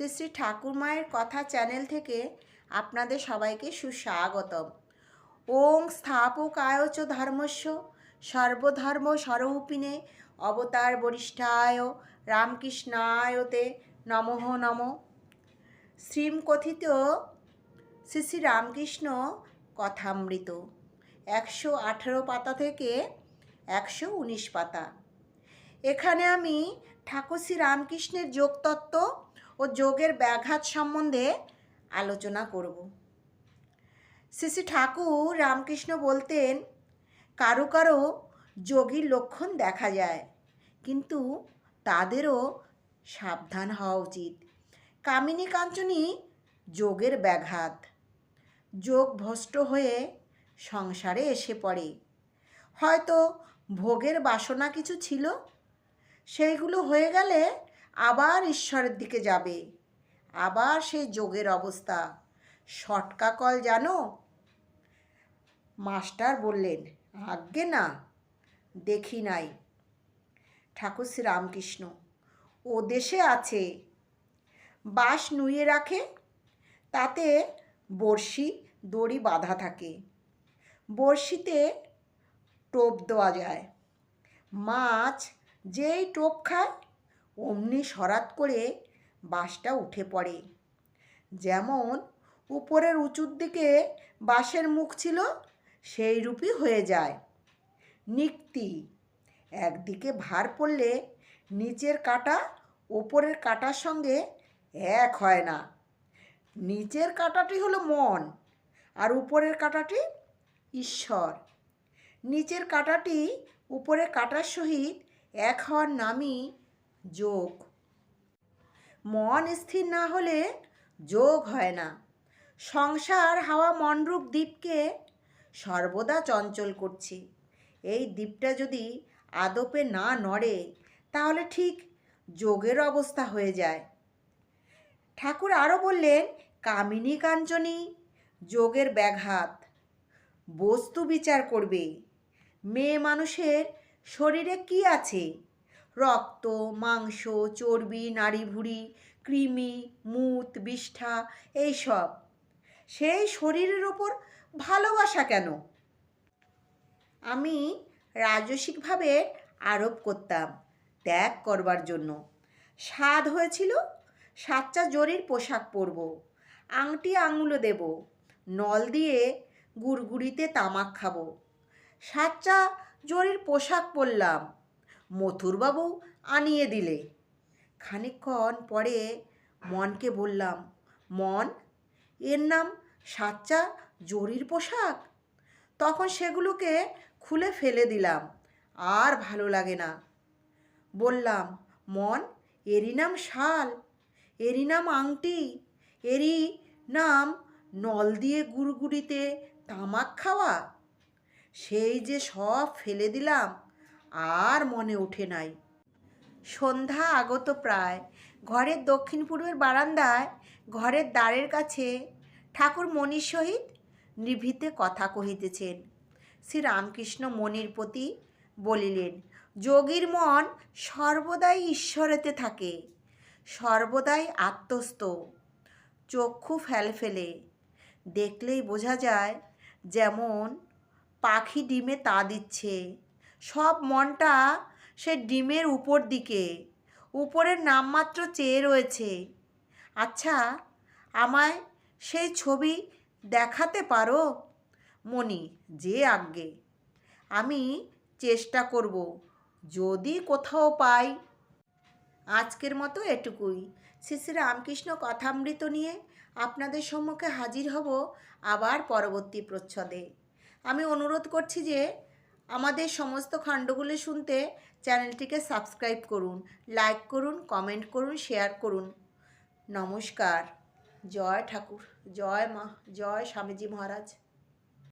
শ্রী শ্রী ঠাকুরমায়ের কথা চ্যানেল থেকে আপনাদের সবাইকে সুস্বাগতম। ওং স্থাপকায় চ ধর্মস্য সর্বধর্ম স্বরূপিণে অবতার বরিষ্ঠায় রামকৃষ্ণায়তে নমঃ নম। শ্রীমকথিত শ্রী শ্রী রামকৃষ্ণ কথামৃত একশো আঠেরো পাতা থেকে একশো উনিশ পাতা। এখানে আমি ঠাকুর শ্রী রামকৃষ্ণের যোগতত্ত্ব ও যোগের ব্যাঘাত সম্বন্ধে আলোচনা করব। শ্রী ঠাকুর রামকৃষ্ণ বলতেন, কারও কারও যোগীর লক্ষণ দেখা যায়, কিন্তু তাদেরও সাবধান হওয়া উচিত। কামিনী কাঞ্চনী, যোগের ব্যাঘাত। যোগ ভ্রষ্ট হয়ে সংসারে এসে পড়ে। হয়তো ভোগের বাসনা কিছু ছিল, সেইগুলো হয়ে গেলে আবার ঈশ্বরের দিকে যাবে। আবার সেই যোগের অবস্থা। শটকা কল জানো? মাস্টার বললেন, আজ্ঞে না, দেখি নাই। ঠাকুর শ্রী রামকৃষ্ণ ও দেশে আছে। বাঁশ নুয়ে রাখে, তাতে বড়শি, দড়ি বাঁধা থাকে। বড়শিতে টোপ দেওয়া যায়। মাছ যেই টোপ খায় অমনি সরাত করে বাঁশটা উঠে পড়ে। যেমন উপরের উঁচুর দিকে বাঁশের মুখ ছিল, সেই রূপই হয়ে যায়। নিক্তি, একদিকে ভার পড়লে নিচের কাটা ওপরের কাটার সঙ্গে এক হয় না। নিচের কাটাটি হলো মন, আর উপরের কাটাটি ঈশ্বর। নিচের কাটাটি উপরের কাটার সহিত এক হওয়ার নামই যোগ। মন স্থির না হলে যোগ হয় না। সংসার হাওয়া মনরূপ দ্বীপকে সর্বদা চঞ্চল করছে। এই দ্বীপটা যদি আদপে না নড়ে, তাহলে ঠিক যোগের অবস্থা হয়ে যায়। ঠাকুর আরও বললেন, কামিনী কাঞ্চনী, যোগের ব্যাঘাত। বস্তু বিচার করবে। মেয়ে মানুষের শরীরে কি আছে? রক্ত, মাংস, চর্বি নাড়ি ভুড়ি কৃমি, মুত, বিষ্ঠা, এইসব। সেই শরীরের ওপর ভালোবাসা কেন? আমি রাজসিকভাবে আরোপ করতাম ত্যাগ করবার জন্য। স্বাদ হয়েছিল সাতটা জরির পোশাক পরব, আংটি আঙুলে দেব, নল দিয়ে গুড়গুড়িতে তামাক খাব। সাতটা জরির পোশাক পরলাম মথুরবাবু আনিয়ে দিলে। খানিকক্ষণ পরে মনকে বললাম, মন, এর নাম সাচ্চা জরির পোশাক? তখন সেগুলোকে খুলে ফেলে দিলাম, আর ভালো লাগে না। বললাম, মন, এরই নাম শাল, এরই নাম আংটি, এরই নাম নল দিয়ে গুড়গুড়িতে তামাক খাওয়া। সেই যে সব ফেলে দিলাম আর মনে ওঠে নাই। সন্ধ্যা আগত প্রায়। ঘরের দক্ষিণ পূর্বের বারান্দায়, ঘরের দ্বারের কাছে ঠাকুর মণির সহিত নিভৃতে কথা কহিতেছেন। শ্রী রামকৃষ্ণ মণির প্রতি বলিলেন, যোগীর মন সর্বদাই ঈশ্বরেতে থাকে, সর্বদাই আত্মস্থ। চক্ষু ফেলে। দেখলেই বোঝা যায়, যেমন পাখি ডিমে তা দিচ্ছে। সব মনটা সে ডিমের উপর দিকে। উপরের নামমাত্র চেয়ে রয়েছে। আচ্ছা আমায় সেই ছবি দেখাতে পারো? মণি, যে আজ্ঞে। আমি চেষ্টা করব, যদি কোথাও পাই। আজকের মতো এটুকুই। শ্রী শ্রী রামকৃষ্ণ কথামৃত নিয়ে আপনাদের সম্মুখে হাজির হব আবার পরবর্তী প্রচ্ছদে। আমি অনুরোধ করছি যে আমাদের সমস্ত খণ্ডগুলো শুনতে চ্যানেলটিকে সাবস্ক্রাইব করুন, লাইক করুন, কমেন্ট করুন, শেয়ার করুন। নমস্কার। জয় ঠাকুর, জয় মা, জয় স্বামীজি মহারাজ।